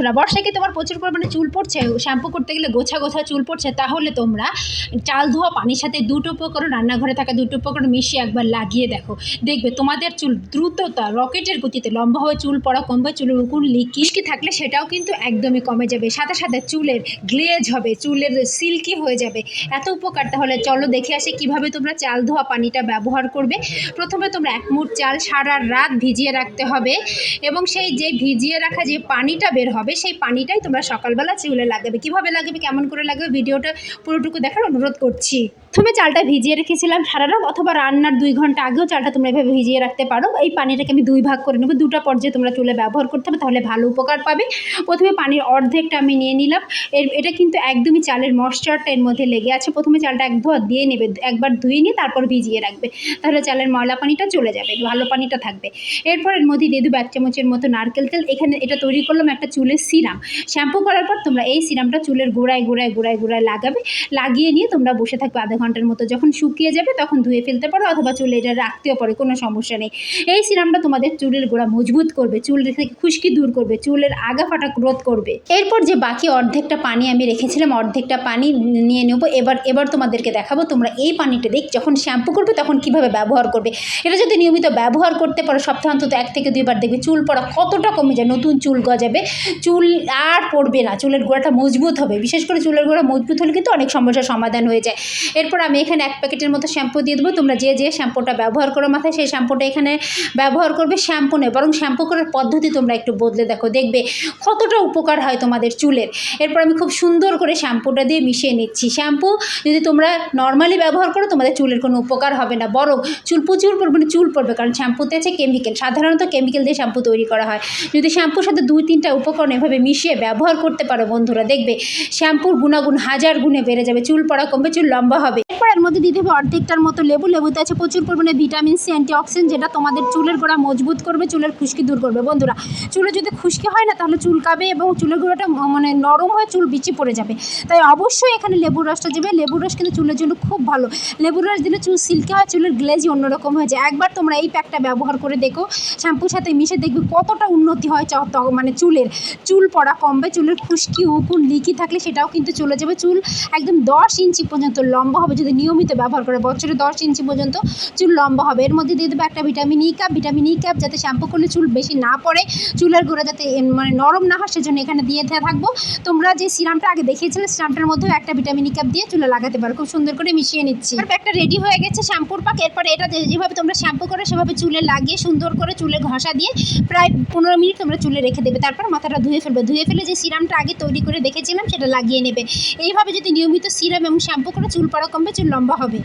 বন্ধুরা বর্ষায় কি তোমার প্রচুর পরিমাণে চুল পড়ছে, শ্যাম্পু করতে গেলে গোছা গোছা চুল পড়ছে, তাহলে তোমরা চাল ধোয়া পানির সাথে দুটো উপকরণ, রান্নাঘরে থাকা দুটো উপকরণ মিশিয়ে একবার লাগিয়ে দেখো। দেখবে তোমাদের চুল দ্রুততা, রকেটের গতিতে লম্বা হয়ে চুল পড়া কমবে চুলের উকুন লিকি থাকলে সেটাও কিন্তু একদমই কমে যাবে। সাথে সাথে চুলের গ্লেজ হবে, চুলের সিল্কি হয়ে যাবে। এত উপকার, তাহলে চলো দেখে আসে কীভাবে তোমরা চাল ধোয়া পানিটা ব্যবহার করবে। প্রথমে তোমরা এক মুঠ চাল সারা রাত ভিজিয়ে রাখতে হবে এবং সেই যে ভিজিয়ে রাখা যে পানিটা বের হবে সেই পানিটাই তোমরা সকালবেলা চুলে লাগাবে। কীভাবে লাগাবে, কেমন করে লাগাবে, ভিডিওটা পুরোটুকু দেখার অনুরোধ করছি। প্রথমে চালটা ভিজিয়ে রেখেছিলাম সারা রাত অথবা রান্নার দুই ঘণ্টা আগেও চালটা তোমরা এভাবে ভিজিয়ে রাখতে পারো। এই পানিটাকে আমি দুই ভাগ করে নেব। দুটা পর্যায়ে তোমরা চুলে ব্যবহার করতে হবে, তাহলে ভালো উপকার পাবে। প্রথমে পানির অর্ধেকটা আমি নিয়ে নিলাম। এর, এটা কিন্তু একদমই চালের ময়শ্চারটা এর মধ্যে লেগে আছে। প্রথমে চালটা এক ধোয়া দিয়ে নেবে, একবার ধুয়ে নিয়ে তারপর ভিজিয়ে রাখবে। তাহলে চালের ময়লা পানিটা চলে যাবে, ভালো পানিটা থাকবে। এরপর এর মধ্যে দিয়ে দেবো চামচের মতো নারকেল তেল। এখানে এটা তৈরি করলাম একটা চুলের সিরাম। শ্যাম্পু করার পর তোমরা এই সিরামটা চুলের গোড়ায় গোড়ায় গোড়ায় গোড়ায় লাগাবে। লাগিয়ে নিয়ে তোমরা বসে থাকবে আধা ঘণ্টার মতো যখন শুকিয়ে যাবে তখন ধুয়ে ফেলতে পারো অথবা চুলে এটা রাখতেও পারো, কোনো সমস্যা নেই। এই সিরামটা তোমাদের চুলের গোড়া মজবুত করবে, চুল থেকে খুশকি দূর করবে, চুলের আগা ফাটা রোধ করবে। এরপর যে বাকি অর্ধেকটা পানি আমি রেখেছিলাম, অর্ধেকটা পানি নিয়ে নেব। এবার এবার তোমাদেরকে দেখাবো, তোমরা এই পানিটা দেখ, যখন শ্যাম্পু করবে তখন কীভাবে ব্যবহার করবে। এটা যদি নিয়মিত ব্যবহার করতে পারো, সপ্তাহে অন্তত এক থেকে দুইবার দেখবে চুল পড়া কতটা কমে যায়, নতুন চুল গজাবে। চুল আর পড়বে না, চুলের গোড়াটা মজবুত হবে। বিশেষ করে চুলের গোড়া মজবুত হলে কিন্তু অনেক সমস্যার সমাধান হয়ে যায়। এরপর আমি এখানে এক প্যাকেটের মতো শ্যাম্পু দিয়ে দেবো। তোমরা যে যে শ্যাম্পুটা ব্যবহার করো মাথায়, সেই শ্যাম্পুটা এখানে ব্যবহার করবে শ্যাম্পু নেই বরং শ্যাম্পু করার পদ্ধতি তোমরা একটু বদলে দেখো, দেখবে কতটা উপকার হয় তোমাদের চুলের। এরপর আমি খুব সুন্দর করে শ্যাম্পুটা দিয়ে মিশিয়ে নিচ্ছি। শ্যাম্পু যদি তোমরা নর্মালি ব্যবহার করো, তোমাদের চুলের কোনো উপকার হবে না। বরং চুল প্রচুর পরিমাণে চুল পড়বে, কারণ শ্যাম্পুতে আছে কেমিক্যাল। সাধারণত কেমিক্যাল দিয়ে শ্যাম্পু তৈরি করা হয়। যদি শ্যাম্পুর সাথে দুই, তিনটা উপকরণ এভাবে মিশিয়ে ব্যবহার করতে পারো বন্ধুরা, দেখবে শ্যাম্পুর গুণাগুণ হাজার গুণে বেড়ে যাবে। চুল পড়া কমবে, চুল লম্বা হবে। এরপর এর মধ্যে দিতে হবে অর্ধেকটার মতো লেবু। লেবুতে আছে প্রচুর পরিমাণে ভিটামিন সি অ্যান্টিঅক্সিডেন্ট যেটা তোমাদের চুলের গোড়া মজবুত করবে, চুলের খুশকি দূর করবে। বন্ধুরা, চুলে যদি খুশকি হয় না, তাহলে চুলকাবে এবং চুলের গোড়াটা মানে নরম হয়ে চুল বিচি পড়ে যাবে। তাই অবশ্যই এখানে লেবুর রসটা দেবে। লেবুর রস কিন্তু চুলের জন্য খুব ভালো। লেবুর রস দিলে চুল সিল্কি হয়, চুলের গ্লেজি অন্যরকম হয়ে যায়। একবার তোমরা এই প্যাকটা ব্যবহার করে দেখো। শ্যাম্পুর সাথে মিশে দেখবে কতটা উন্নতি হয় মানে চুলের। চুল পড়া কমবে, চুলের খুশকি, উকুন, লিকি থাকলে সেটাও কিন্তু চলে যাবে। চুল একদম দশ ইঞ্চি পর্যন্ত লম্বা হবে। যদি নিয়মিত ব্যবহার করে বছরে দশ ইঞ্চি পর্যন্ত চুল লম্বা হবে। এর মধ্যে দিয়ে দেবে একটা vitamin E cap vitamin E cap যাতে শ্যাম্পু করলে চুল বেশি না পড়ে, চুলের গোড়া যাতে মানে নরম না হয়, সেজন্য এখানে দিয়ে থাকব। তোমরা যে সিরামটা আগে দেখিয়েছিলে, সিরামটার মধ্যেও একটা ভিটামিন ই ক্যাপ দিয়ে চুলে লাগাতে পারো। খুব সুন্দর করে মিশিয়ে নিচ্ছি। একটা রেডি হয়ে গেছে শ্যাম্পুর পাক। এরপর এটা যেভাবে তোমরা শ্যাম্পু করে, সেভাবে চুলে লাগিয়ে সুন্দর করে চুলে ঘষা দিয়ে প্রায় পনেরো মিনিট তোমরা চুলে রেখে দেবে। তারপর মাথাটা ধুয়ে ফেলবে। ধুয়ে ফেলে যে সিরামটা আগে তৈরি করে দেখেছিলাম, সেটা লাগিয়ে নেবে। এইভাবে যদি নিয়মিত সিরাম এবং শ্যাম্পু করে চুল পড়া কমবে চুল লম্বা হবে।